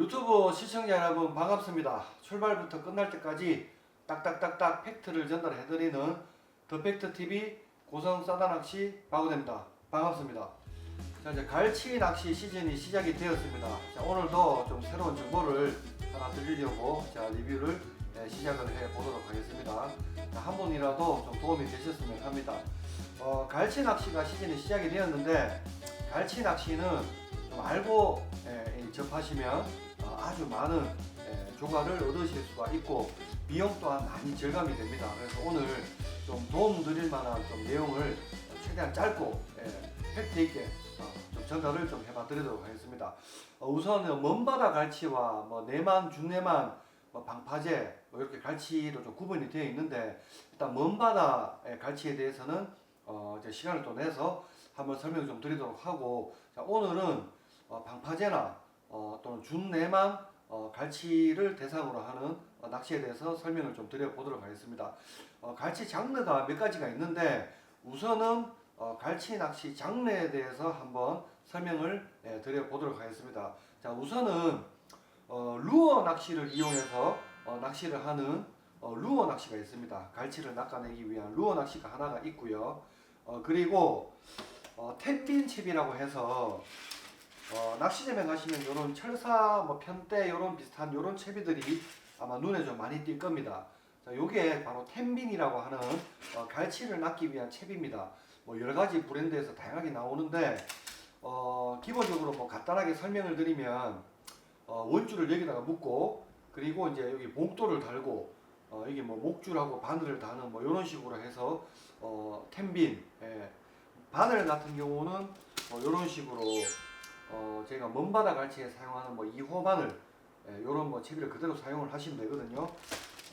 유튜브 시청자 여러분 반갑습니다. 출발부터 끝날 때까지 딱딱딱딱 팩트를 전달해드리는 더 팩트 TV 고성 싸다 낚시 바구됩니다. 반갑습니다. 자 이제 갈치 낚시 시즌이 시작이 되었습니다. 자 오늘도 좀 새로운 정보를 하나 드리려고 자 리뷰를 예, 시작을 해 보도록 하겠습니다. 자, 한 분이라도 좀 도움이 되셨으면 합니다. 어, 갈치 낚시가 시즌이 시작이 되었는데 갈치 낚시는 좀 알고 예, 이 접하시면 어, 아주 많은 예, 조과를 얻으실 수가 있고 비용 또한 많이 절감이 됩니다. 그래서 오늘 좀 도움 드릴 만한 좀 내용을 최대한 짧고 예, 팩트 있게 어, 좀 전달을 좀 해봐 드리도록 하겠습니다. 어, 우선 먼바다 갈치와 뭐 내만, 중내만, 뭐 방파제 뭐 이렇게 갈치로 좀 구분이 되어 있는데 일단 먼바다의 갈치에 대해서는 어, 이제 시간을 또 내서 한번 설명을 좀 드리도록 하고 자, 오늘은 어, 방파제나 어, 또는 준내만 어, 갈치를 대상으로 하는 어, 낚시에 대해서 설명을 좀 드려보도록 하겠습니다. 어, 갈치 장르가 몇 가지가 있는데 우선은 어, 갈치 낚시 장르에 대해서 한번 설명을 예, 드려보도록 하겠습니다. 자 우선은 어, 루어 낚시를 이용해서 어, 낚시를 하는 어, 루어 낚시가 있습니다. 갈치를 낚아내기 위한 루어 낚시가 하나가 있고요. 어, 그리고 어, 텐빈칩이라고 해서 어, 낚시점에 가시면 이런 철사, 뭐 편대 이런 비슷한 이런 채비들이 아마 눈에 좀 많이 띌 겁니다. 자, 요게 바로 텐빈이라고 하는 어, 갈치를 낚기 위한 채비입니다. 뭐 여러 가지 브랜드에서 다양하게 나오는데 어, 기본적으로 뭐 간단하게 설명을 드리면 어, 원줄을 여기다가 묶고 그리고 이제 여기 목도를 달고 어, 여기 뭐 목줄하고 바늘을 다는 뭐 이런 식으로 해서 어, 텐빈 예. 바늘 같은 경우는 뭐 이런 식으로 어, 저희가 먼바다 갈치에 사용하는 뭐 2호 바늘 예, 이런 뭐 채비를 그대로 사용을 하시면 되거든요.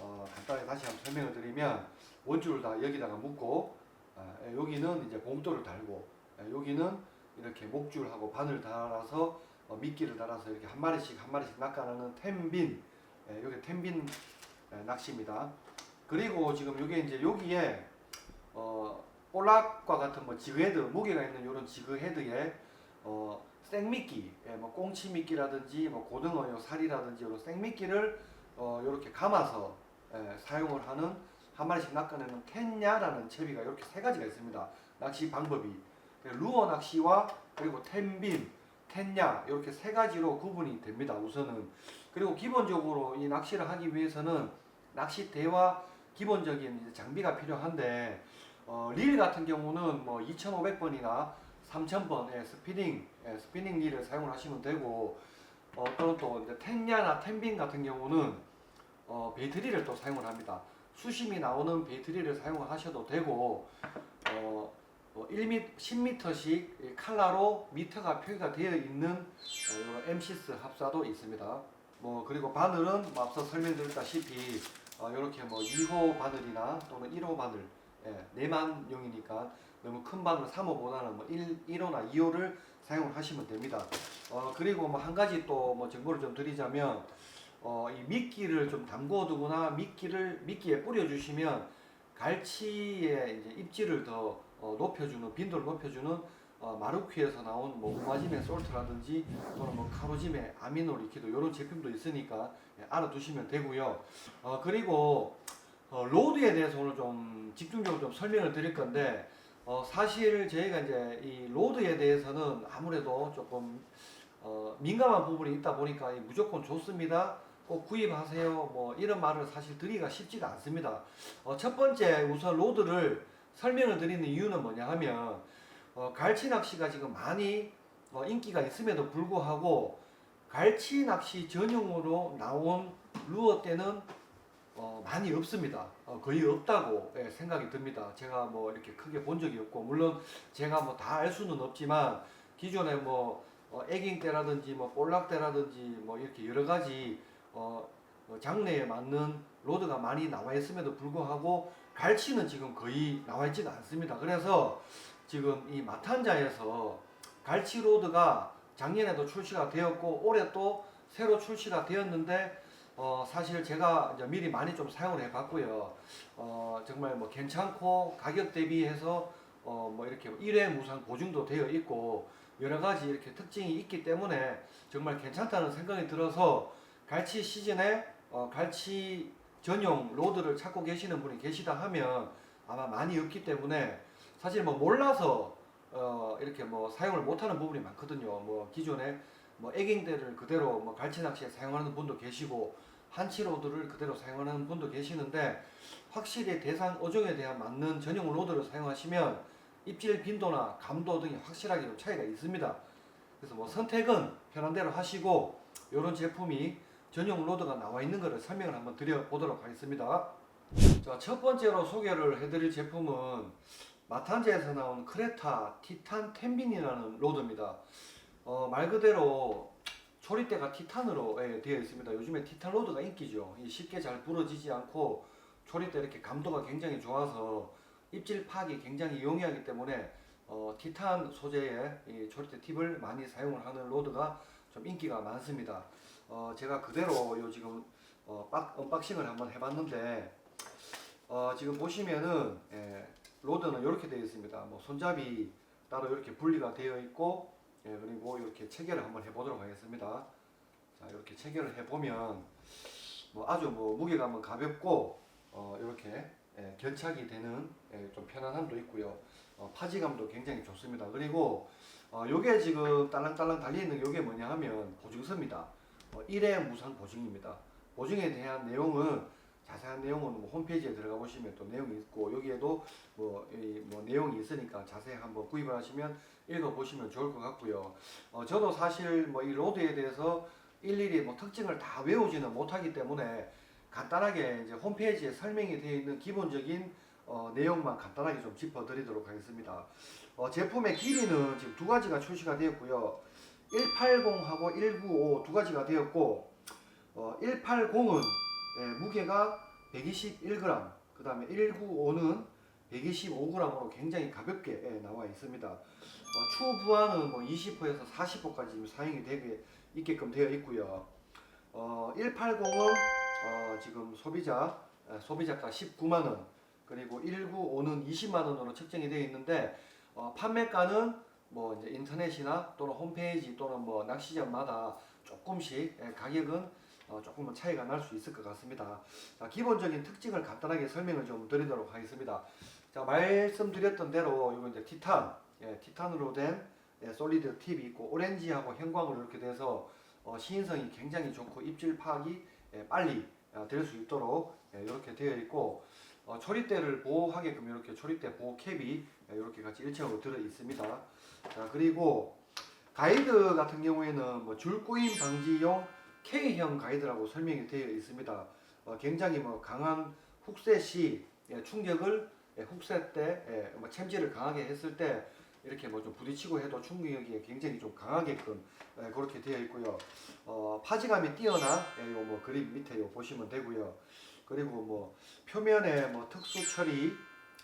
어, 간단히 다시 한번 설명을 드리면 원줄을 다 여기다가 묶고 아, 예, 여기는 이제 봉돌을 달고 예, 여기는 이렇게 목줄하고 바늘 달아서 어, 미끼를 달아서 이렇게 한 마리씩 한 마리씩 낚아내는 텐빈 예, 여기 텐빈 예, 낚시입니다. 그리고 지금 여기 이제 여기에 어, 볼락과 같은 뭐 지그헤드 무게가 있는 이런 지그헤드에 어, 생미끼, 예, 뭐 꽁치미끼라든지 뭐 고등어 요 살이라든지 이런 생미끼를 어, 이렇게 감아서 예, 사용을 하는 한 마리씩 낚아내는 텐야라는 채비가 이렇게 세 가지가 있습니다. 낚시 방법이 그 루어 낚시와 그리고 텐빈, 텐야 이렇게 세 가지로 구분이 됩니다. 우선은 그리고 기본적으로 이 낚시를 하기 위해서는 낚싯대와 기본적인 장비가 필요한데 어, 릴 같은 경우는 뭐 2,500번이나 3,000번의 스피닝, 예, 스피닝 릴을 사용을 하시면 되고 어, 또는 또 이제 텐야나 텐빈 같은 경우는 어, 배터리를 또 사용을 합니다. 수심이 나오는 배터리를 사용을 하셔도 되고 어, 어, 1m, 10m씩 칼라로 미터가 표기가 되어 있는 어, MCS 합사도 있습니다. 뭐 그리고 바늘은 뭐 앞서 설명드렸다시피 어, 이렇게 뭐 2호 바늘이나 또는 1호 바늘 예, 내만용이니까 너무 큰 바늘 3호보다는 뭐 1, 1호나 2호를 사용을 하시면 됩니다. 어, 그리고 뭐 한 가지 또 뭐 정보를 좀 드리자면 어, 이 미끼를 좀 담궈 두거나 미끼를 미끼에 뿌려 주시면 갈치의 이제 입질을 더 어, 높여주는 빈도를 높여주는 어, 마루키에서 나온 뭐 우마짐의 솔트라든지 또는 뭐 카로짐의 아미노 리퀴드 이런 제품도 있으니까 예, 알아두시면 되고요. 어, 그리고 어, 로드에 대해서 오늘 좀 집중적으로 좀 설명을 드릴 건데 어, 사실 저희가 이제 이 로드에 대해서는 아무래도 조금 어, 민감한 부분이 있다 보니까 이 무조건 좋습니다. 꼭 구입하세요. 뭐 이런 말을 사실 드리기가 쉽지가 않습니다. 어, 첫 번째 우선 로드를 설명을 드리는 이유는 뭐냐 하면 어, 갈치 낚시가 지금 많이 어, 인기가 있음에도 불구하고 갈치 낚시 전용으로 나온 루어 때는 어, 많이 없습니다. 어, 거의 없다고 예, 생각이 듭니다. 제가 뭐 이렇게 크게 본 적이 없고 물론 제가 뭐 다 알 수는 없지만 기존에 뭐 어, 애깅 때라든지 뭐 볼락 때라든지 뭐 이렇게 여러 가지 어, 어, 장르에 맞는 로드가 많이 나와 있음에도 불구하고 갈치는 지금 거의 나와 있지가 않습니다. 그래서 지금 이 마탄자에서 갈치 로드가 작년에도 출시가 되었고 올해 또 새로 출시가 되었는데 어, 사실 제가 이제 미리 많이 좀 사용을 해봤고요. 어, 정말 뭐 괜찮고 가격 대비해서 어, 뭐 이렇게 1회 무상 보증도 되어 있고 여러 가지 이렇게 특징이 있기 때문에 정말 괜찮다는 생각이 들어서 갈치 시즌에 어, 갈치 전용 로드를 찾고 계시는 분이 계시다 하면 아마 많이 없기 때문에 사실 뭐 몰라서 어, 이렇게 뭐 사용을 못하는 부분이 많거든요. 뭐 기존에 뭐 에깅대를 그대로 뭐 갈치 낚시에 사용하는 분도 계시고 한치 로드를 그대로 사용하는 분도 계시는데 확실히 대상 어종에 대한 맞는 전용 로드를 사용하시면 입질 빈도나 감도 등이 확실하게 좀 차이가 있습니다. 그래서 뭐 선택은 편한 대로 하시고 이런 제품이 전용 로드가 나와 있는 것을 설명을 한번 드려 보도록 하겠습니다. 자, 첫 번째로 소개를 해드릴 제품은 마탄자에서 나온 크레타 티탄 텐빈이라는 로드입니다. 어, 말 그대로 조리대가 티탄으로 예, 되어 있습니다. 요즘에 티탄 로드가 인기죠. 이 쉽게 잘 부러지지 않고 조리대 이렇게 감도가 굉장히 좋아서 입질 파악이 굉장히 용이하기 때문에 어, 티탄 소재의 이 조리대 팁을 많이 사용을 하는 로드가 좀 인기가 많습니다. 어, 제가 그대로 요 지금 어, 박, 언박싱을 한번 해봤는데 어, 지금 보시면은 예, 로드는 이렇게 되어 있습니다. 뭐 손잡이 따로 이렇게 분리가 되어 있고 예, 그리고 이렇게 체결을 한번 해보도록 하겠습니다. 자 이렇게 체결을 해보면 뭐 아주 뭐 무게감은 가볍고 어, 이렇게 예, 견착이 되는 예, 좀 편안함도 있고요. 어, 파지감도 굉장히 좋습니다. 그리고 어, 요게 지금 딸랑딸랑 달려있는 요게 뭐냐 하면 보증서입니다. 어, 1회 무상 보증입니다. 보증에 대한 내용은 자세한 내용은 뭐 홈페이지에 들어가 보시면 또 내용이 있고 여기에도 뭐, 이, 뭐 내용이 있으니까 자세히 한번 구입을 하시면 읽어 보시면 좋을 것 같고요. 어, 저도 사실 뭐 이 로드에 대해서 일일이 뭐 특징을 다 외우지는 못하기 때문에 간단하게 이제 홈페이지에 설명이 되어 있는 기본적인 어, 내용만 간단하게 좀 짚어드리도록 하겠습니다. 어, 제품의 길이는 지금 두 가지가 출시가 되었고요. 180하고 195 두 가지가 되었고 어, 180은 예, 무게가 121g, 그 다음에 195는 125g으로 굉장히 가볍게 예, 나와 있습니다. 어, 추후 부하는 뭐 20호에서 40호까지 사용이 되게 있게끔 되어 있고요. 어, 180은 어, 지금 소비자 에, 소비자가 19만 원, 그리고 195는 20만 원으로 책정이 되어 있는데 어, 판매가는 뭐 이제 인터넷이나 또는 홈페이지 또는 뭐 낚시점마다 조금씩 예, 가격은 어, 조금은 차이가 날 수 있을 것 같습니다. 자, 기본적인 특징을 간단하게 설명을 좀 드리도록 하겠습니다. 자, 말씀드렸던 대로 이거 이제 티탄, 예, 티탄으로 된 예, 솔리드 팁이 있고 오렌지하고 형광으로 이렇게 돼서 어, 시인성이 굉장히 좋고 입질 파악이 예, 빨리 어, 될수 있도록 예, 이렇게 되어 있고 어, 초리대를 보호하게끔 이렇게 초리대 보호 캡이 예, 이렇게 같이 일체적으로 들어 있습니다. 자, 그리고 가이드 같은 경우에는 뭐 줄꼬임 방지용 K형 가이드라고 설명이 되어 있습니다. 어, 굉장히 뭐 강한 훅세 시 예, 충격을 예, 훅세 때 예, 뭐 챔질을 강하게 했을 때 이렇게 뭐 좀 부딪히고 해도 충격이 굉장히 좀 강하게끔 예, 그렇게 되어 있고요. 어, 파지감이 뛰어난 예, 요뭐 그림 밑에 요 보시면 되고요. 그리고 뭐 표면에 뭐 특수 처리,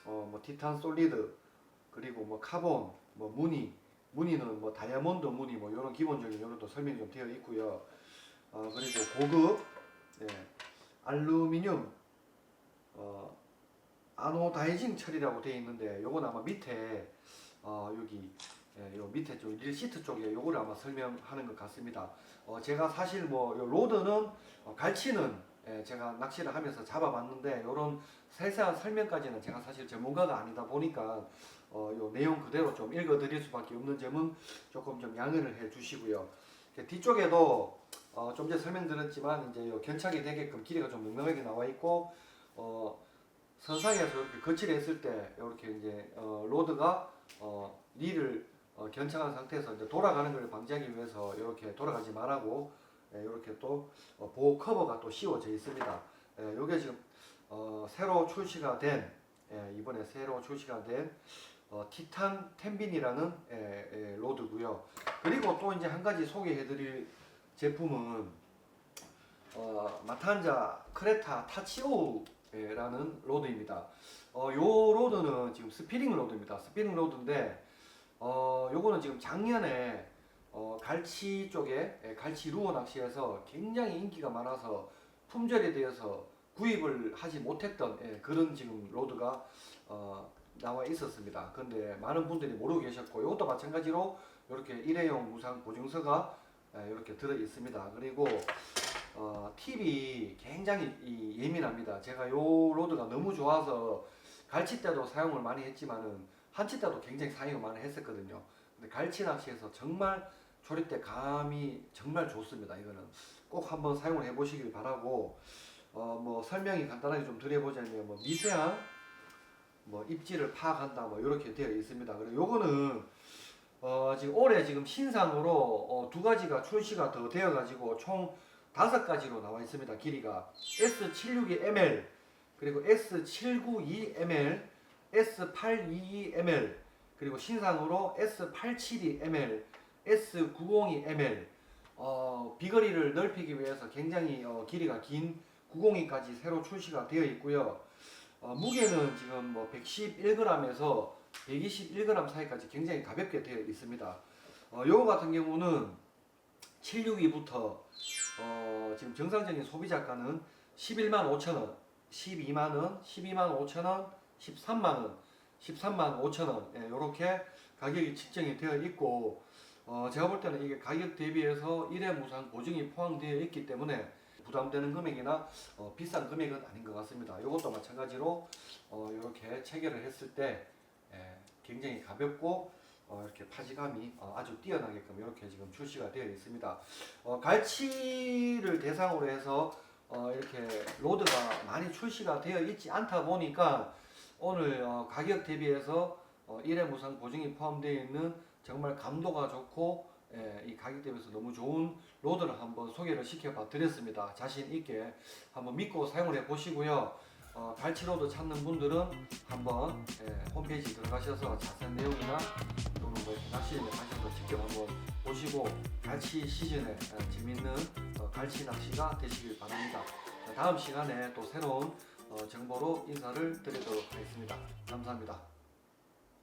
어, 뭐 티탄 솔리드, 그리고 뭐 카본, 뭐 무늬, 무늬는 뭐 다이아몬드 무늬 뭐 이런 기본적인 이런 또 설명이 좀 되어 있고요. 어, 그리고 고급 예, 알루미늄 어, 아노다이징 처리라고 되어 있는데 요건 아마 밑에 어, 여기 예, 요 밑에 좀 릴시트 쪽에 요거를 아마 설명하는 것 같습니다. 어, 제가 사실 뭐 요 로드는 어, 갈치는 예, 제가 낚시를 하면서 잡아봤는데 요런 세세한 설명까지는 제가 사실 전문가가 아니다 보니까 어, 요 내용 그대로 좀 읽어드릴 수밖에 없는 점은 조금 좀 양해를 해주시고요. 뒤쪽에도 어, 좀 전에 설명드렸지만 이제 요 견착이 되게끔 길이가 좀 넉넉하게 나와 있고 어, 선상에서 이렇게 거치를 했을 때 이렇게 이제 어, 로드가 어, 릴을 어, 견착한 상태에서 이제 돌아가는 걸 방지하기 위해서 이렇게 돌아가지 말라고 예, 이렇게 또 어, 보호 커버가 또 씌워져 있습니다. 예, 요게 지금 어, 새로 출시가 된 예, 이번에 새로 출시가 된 어, 티탄 텐빈이라는 예, 예, 로드고요. 그리고 또 이제 한 가지 소개해드릴 제품은 어, 마탄자 크레타 타치오라는 로드입니다. 어, 요 로드는 지금 스피닝 로드입니다. 스피닝 로드인데 어, 요거는 지금 작년에 어, 갈치 쪽에 예, 갈치 루어 낚시에서 굉장히 인기가 많아서 품절에 대해서 구입을 하지 못했던 예, 그런 지금 로드가 어, 나와 있었습니다. 근데 많은 분들이 모르고 계셨고 이것도 마찬가지로 이렇게 일회용 무상 보증서가 예, 이렇게 들어 있습니다. 그리고 어, 팁이 굉장히 이 예민합니다. 제가 요 로드가 너무 좋아서 갈치 때도 사용을 많이 했지만은 한치 때도 굉장히 사용을 많이 했었거든요. 근데 갈치 낚시에서 정말 조립 때 감이 정말 좋습니다. 이거는 꼭 한번 사용을 해보시길 바라고 어, 뭐 설명이 간단하게 좀 드려보자면 뭐 미세한 뭐 입지를 파악한다 뭐 이렇게 되어 있습니다. 그리고 요거는 어, 지금 올해 지금 신상으로 어, 두 가지가 출시가 더 되어 가지고 총 다섯 가지로 나와 있습니다. 길이가 S762ml 그리고 S792ml S822ml 그리고 신상으로 S872ml S902ml 어, 비거리를 넓히기 위해서 굉장히 어, 길이가 긴 902까지 새로 출시가 되어 있고요. 어, 무게는 지금 뭐 111g에서 121g 사이까지 굉장히 가볍게 되어 있습니다. 어, 요거 같은 경우는 762부터 어, 지금 정상적인 소비자가는 11만 5천 원, 12만 원, 12만 5천 원, 13만 원, 13만 5천 원 예, 이렇게 가격이 측정이 되어 있고 어, 제가 볼 때는 이게 가격 대비해서 일회 무상 보증이 포함되어 있기 때문에 부담되는 금액이나 어, 비싼 금액은 아닌 것 같습니다. 이것도 마찬가지로 어, 이렇게 체결을 했을 때 예, 굉장히 가볍고 어, 이렇게 파지감이 어, 아주 뛰어나게끔 이렇게 지금 출시가 되어 있습니다. 어, 갈치를 대상으로 해서 어, 이렇게 로드가 많이 출시가 되어 있지 않다 보니까 오늘 어, 가격 대비해서 어, 1회 무상 보증이 포함되어 있는 정말 감도가 좋고 예, 이 가격 대비해서 너무 좋은 로드를 한번 소개를 시켜봐 드렸습니다. 자신 있게 한번 믿고 사용을 해 보시고요. 어, 갈치 로드 찾는 분들은 한번 예, 홈페이지 들어가셔서 자세한 내용이나 또는 뭐 낚시를 하셔서 직접 한번 보시고 갈치 시즌에 예, 재밌는 어, 갈치 낚시가 되시길 바랍니다. 자, 다음 시간에 또 새로운 어, 정보로 인사를 드리도록 하겠습니다. 감사합니다.